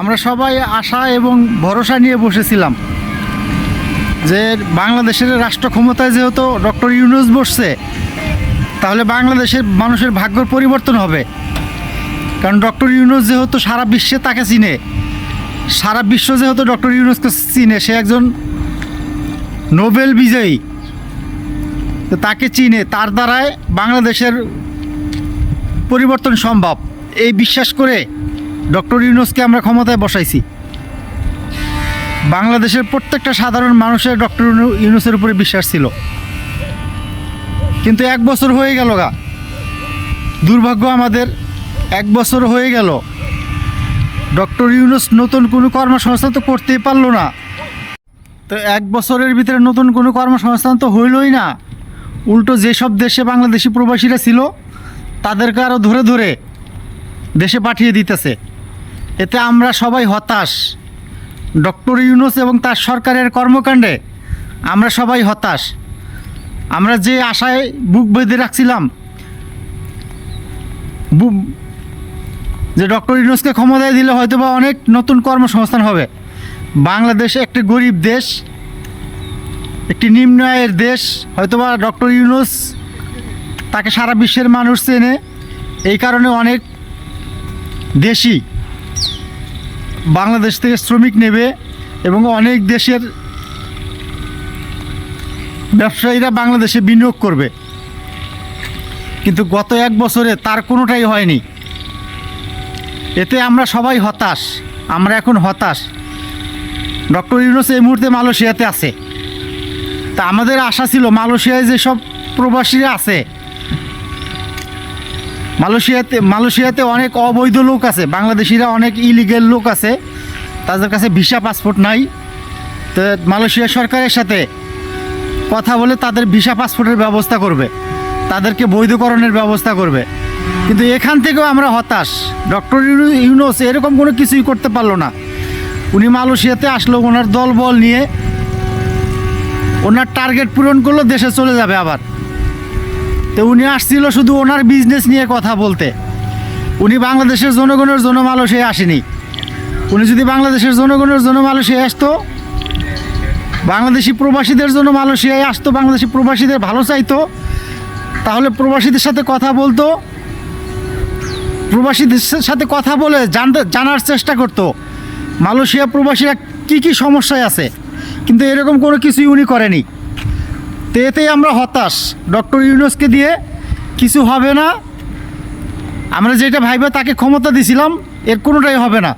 আমরা সবাই আশা এবং ভরসা নিয়ে বসেছিলাম যে বাংলাদেশের রাষ্ট্র ক্ষমতায় যেহেতু ডক্টর ইউনুস বসছে, তাহলে বাংলাদেশের মানুষের ভাগ্যর পরিবর্তন হবে। কারণ ডক্টর ইউনুস যেহেতু সারা বিশ্বে তাকে চিনে, সারা বিশ্ব যেহেতু ডক্টর ইউনুসকে চিনে, সে একজন নোবেল বিজয়ী। তো তাকে চিনে, তার দ্বারায় বাংলাদেশের পরিবর্তন সম্ভব। এই বিশ্বাস করে ডক্টর ইউনুসকে আমরা ক্ষমতায় বসাইছি। বাংলাদেশের প্রত্যেকটা সাধারণ মানুষের ডক্টর ইউনুসের উপরে বিশ্বাস ছিল। কিন্তু এক বছর হয়ে গেল গা। দুর্ভাগ্য আমাদের, এক বছর হয়ে গেল। ডক্টর ইউনুস নতুন কোনো কর্মসংস্থান তো করতেই পারল না। তো এক বছরের ভিতরে নতুন কোনো কর্মসংস্থান তো হইলই না। উল্টো যেসব দেশে বাংলাদেশি প্রবাসীরা ছিল, তাদেরকে আরও ধরে ধরে দেশে পাঠিয়ে দিতেছে। এতে আমরা সবাই হতাশ। ডক্টর ইউনুস এবং তার সরকারের কর্মকাণ্ডে আমরা সবাই হতাশ। আমরা যে আশায় বুক বেঁধে রাখছিলাম যে ডক্টর ইউনুসকে ক্ষমতায় দিলে হয়তো বা অনেক নতুন কর্মসংস্থান হবে। বাংলাদেশ একটি গরিব দেশ, একটি নিম্ন আয়ের দেশ, হয়তোবা ডক্টর ইউনুস তাকে সারা বিশ্বের মানুষ চেনে। এই কারণে অনেক দেশি বাংলাদেশ থেকে শ্রমিক নেবে এবং অনেক দেশের ব্যবসায়ীরা বাংলাদেশে বিনিয়োগ করবে। কিন্তু গত এক বছরে তার কোনোটাই হয়নি। এতে আমরা সবাই হতাশ। আমরা এখন হতাশ। ডক্টর ইউনুস এই মুহূর্তে মালয়েশিয়াতে আছে। তা আমাদের আশা ছিল মালয়েশিয়ায় যেসব প্রবাসীরা আছে মালয়েশিয়াতে মালয়েশিয়াতে অনেক অবৈধ লোক আছে, বাংলাদেশিরা অনেক ইলিগেল লোক আছে, তাদের কাছে ভিসা পাসপোর্ট নাই। তো মালয়েশিয়া সরকারের সাথে কথা বলে তাদের ভিসা পাসপোর্টের ব্যবস্থা করবে, তাদেরকে বৈধকরণের ব্যবস্থা করবে। কিন্তু এখান থেকেও আমরা হতাশ। ডক্টর ইউনুস এরকম কোনো কিছুই করতে পারল না। উনি মালয়েশিয়াতে আসলো ওনার দল বল নিয়ে, ওনার টার্গেট পূরণ করল, দেশে চলে যাবে আবার। তো উনি আসছিল শুধু ওনার বিজনেস নিয়ে কথা বলতে। উনি বাংলাদেশের জনগণের জন্য মালয়েশিয়া আসেনি। উনি যদি বাংলাদেশের জনগণের জন্য মালয়েশিয়া আসতো, বাংলাদেশি প্রবাসীদের জন্য মালয়েশিয়ায় আসতো, বাংলাদেশি প্রবাসীদের ভালো চাইতো, তাহলে প্রবাসীদের সাথে কথা বলতো, প্রবাসীদের সাথে কথা বলে জানতে, জানার চেষ্টা করতো। মালয়েশিয়া প্রবাসীরা কি কি সমস্যায় আছে? কিন্তু এরকম কোনো কিছুই উনি করেনি। তো এতেই আমরা হতাশ। ডক্টর ইউনুসকে দিয়ে কিছু হবে না। আমরা যেটা ভাইবে তাকে ক্ষমতা দিছিলাম, এর কোনোটাই হবে না।